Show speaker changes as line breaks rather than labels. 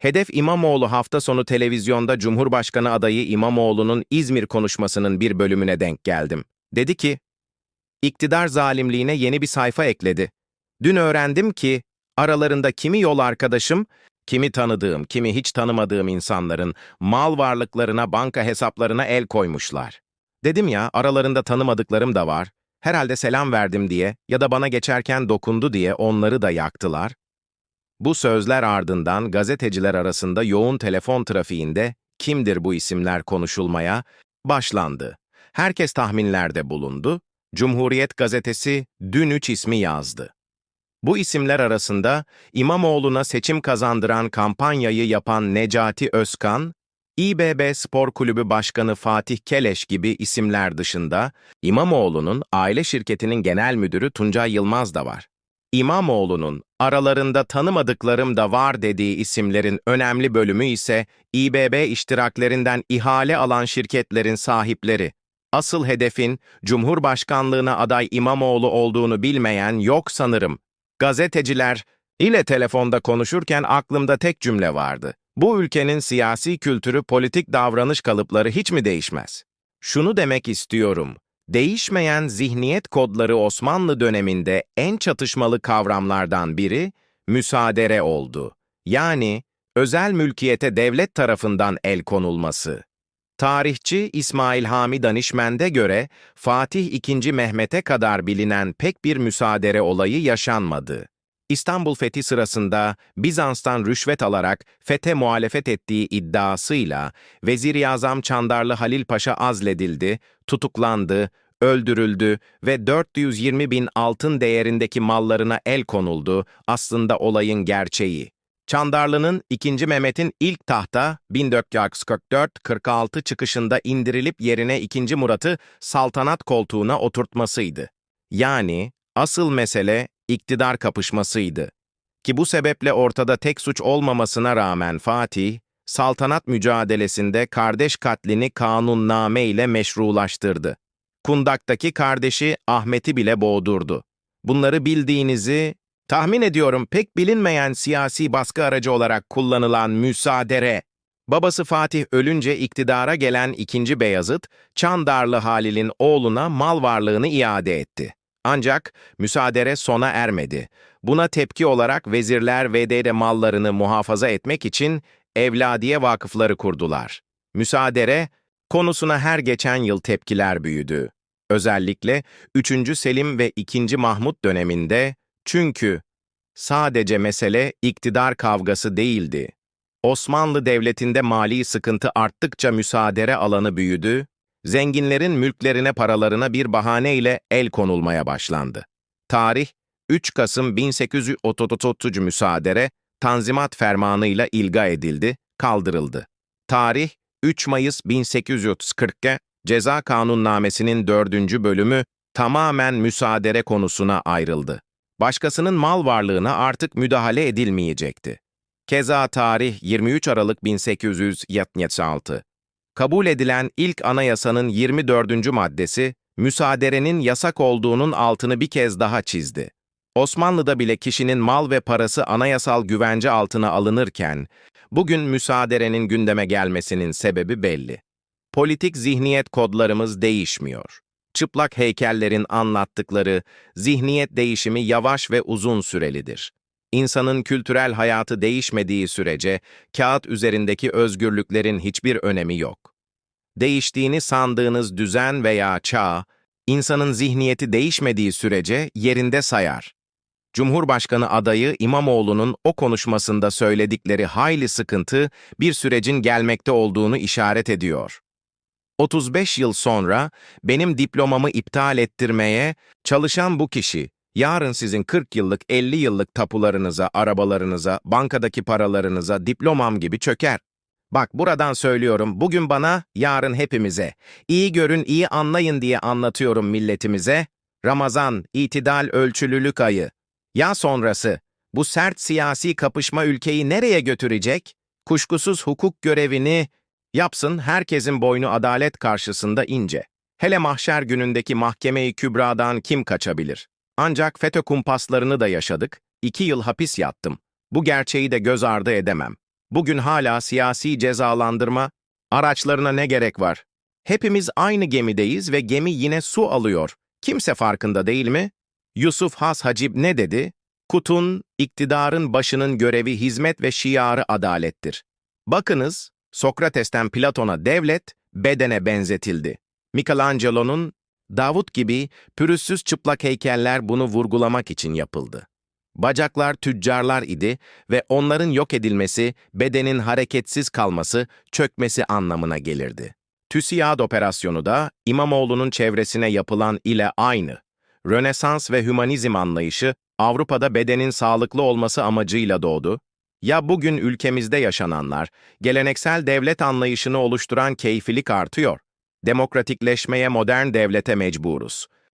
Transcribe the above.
Hedef İmamoğlu hafta sonu televizyonda Cumhurbaşkanı adayı İmamoğlu'nun İzmir konuşmasının bir bölümüne denk geldim. Dedi ki, İktidar zalimliğine yeni bir sayfa ekledi. Dün öğrendim ki aralarında kimi yol arkadaşım, kimi tanıdığım, kimi hiç tanımadığım insanların mal varlıklarına, banka hesaplarına el koymuşlar. Dedim ya, aralarında tanımadıklarım da var. Herhalde selam verdim diye ya da bana geçerken dokundu diye onları da yaktılar. Bu sözler ardından gazeteciler arasında yoğun telefon trafiğinde kimdir bu isimler konuşulmaya başlandı. Herkes tahminlerde bulundu. Cumhuriyet gazetesi dün üç ismi yazdı. Bu isimler arasında İmamoğlu'na seçim kazandıran kampanyayı yapan Necati Özkan, İBB Spor Kulübü Başkanı Fatih Keleş gibi isimler dışında İmamoğlu'nun aile şirketinin genel müdürü Tuncay Yılmaz da var. İmamoğlu'nun aralarında tanımadıklarım da var dediği isimlerin önemli bölümü ise İBB iştiraklerinden ihale alan şirketlerin sahipleri. Asıl hedefin Cumhurbaşkanlığına aday İmamoğlu olduğunu bilmeyen yok sanırım. Gazeteciler ile telefonda konuşurken aklımda tek cümle vardı. Bu ülkenin siyasi kültürü, politik davranış kalıpları hiç mi değişmez? Şunu demek istiyorum. Değişmeyen zihniyet kodları Osmanlı döneminde en çatışmalı kavramlardan biri müsaadere oldu. Yani özel mülkiyete devlet tarafından el konulması. Tarihçi İsmail Hami Danişmen'de göre Fatih II. Mehmet'e kadar bilinen pek bir müsaadere olayı yaşanmadı. İstanbul fethi sırasında Bizans'tan rüşvet alarak fethe muhalefet ettiği iddiasıyla Vezir-i Azam Çandarlı Halil Paşa azledildi, tutuklandı, öldürüldü ve 420 bin altın değerindeki mallarına el konuldu aslında olayın gerçeği. Çandarlı'nın 2. Mehmet'in ilk tahta 1444-46 çıkışında indirilip yerine 2. Murat'ı saltanat koltuğuna oturtmasıydı. Yani asıl mesele iktidar kapışmasıydı. Ki bu sebeple ortada tek suç olmamasına rağmen Fatih, saltanat mücadelesinde kardeş katlini kanunname ile meşrulaştırdı. Kundak'taki kardeşi Ahmet'i bile boğdurdu. Bunları bildiğinizi Tahmin ediyorum pek bilinmeyen siyasi baskı aracı olarak kullanılan müsaadere. Babası Fatih ölünce iktidara gelen 2. Beyazıt, Çandarlı Halil'in oğluna mal varlığını iade etti. Ancak müsaadere sona ermedi. Buna tepki olarak vezirler VDR mallarını muhafaza etmek için evladiye vakıfları kurdular. Müsaadere konusuna her geçen yıl tepkiler büyüdü. Özellikle 3. Selim ve 2. Mahmut döneminde çünkü sadece mesele iktidar kavgası değildi. Osmanlı Devleti'nde mali sıkıntı arttıkça müsaadere alanı büyüdü, zenginlerin mülklerine paralarına bir bahaneyle el konulmaya başlandı. Tarih 3 Kasım 1833 müsaadere Tanzimat Fermanı'yla ilga edildi, kaldırıldı. Tarih 3 Mayıs 1840'a Ceza Kanunnamesi'nin dördüncü bölümü tamamen müsaadere konusuna ayrıldı başkasının mal varlığına artık müdahale edilmeyecekti. Keza tarih 23 Aralık 1876. Kabul edilen ilk anayasanın 24. maddesi, müsaaderenin yasak olduğunun altını bir kez daha çizdi. Osmanlı'da bile kişinin mal ve parası anayasal güvence altına alınırken, bugün müsaaderenin gündeme gelmesinin sebebi belli. Politik zihniyet kodlarımız değişmiyor çıplak heykellerin anlattıkları zihniyet değişimi yavaş ve uzun sürelidir. İnsanın kültürel hayatı değişmediği sürece kağıt üzerindeki özgürlüklerin hiçbir önemi yok. Değiştiğini sandığınız düzen veya çağ, insanın zihniyeti değişmediği sürece yerinde sayar. Cumhurbaşkanı adayı İmamoğlu'nun o konuşmasında söyledikleri hayli sıkıntı bir sürecin gelmekte olduğunu işaret ediyor. 35 yıl sonra benim diplomamı iptal ettirmeye çalışan bu kişi, yarın sizin 40 yıllık, 50 yıllık tapularınıza, arabalarınıza, bankadaki paralarınıza diplomam gibi çöker. Bak buradan söylüyorum, bugün bana, yarın hepimize. İyi görün, iyi anlayın diye anlatıyorum milletimize. Ramazan, itidal ölçülülük ayı. Ya sonrası, bu sert siyasi kapışma ülkeyi nereye götürecek? Kuşkusuz hukuk görevini Yapsın herkesin boynu adalet karşısında ince. Hele mahşer günündeki mahkemeyi kübradan kim kaçabilir? Ancak FETÖ kumpaslarını da yaşadık, iki yıl hapis yattım. Bu gerçeği de göz ardı edemem. Bugün hala siyasi cezalandırma araçlarına ne gerek var? Hepimiz aynı gemideyiz ve gemi yine su alıyor. Kimse farkında değil mi? Yusuf Has Hacib ne dedi? Kutun, iktidarın başının görevi hizmet ve şiarı adalettir. Bakınız, Sokrates'ten Platon'a devlet, bedene benzetildi. Michelangelo'nun Davut gibi pürüzsüz çıplak heykeller bunu vurgulamak için yapıldı. Bacaklar tüccarlar idi ve onların yok edilmesi, bedenin hareketsiz kalması, çökmesi anlamına gelirdi. TÜSİAD operasyonu da İmamoğlu'nun çevresine yapılan ile aynı. Rönesans ve hümanizm anlayışı Avrupa'da bedenin sağlıklı olması amacıyla doğdu. Ya bugün ülkemizde yaşananlar, geleneksel devlet anlayışını oluşturan keyfilik artıyor. Demokratikleşmeye modern devlete mecburuz.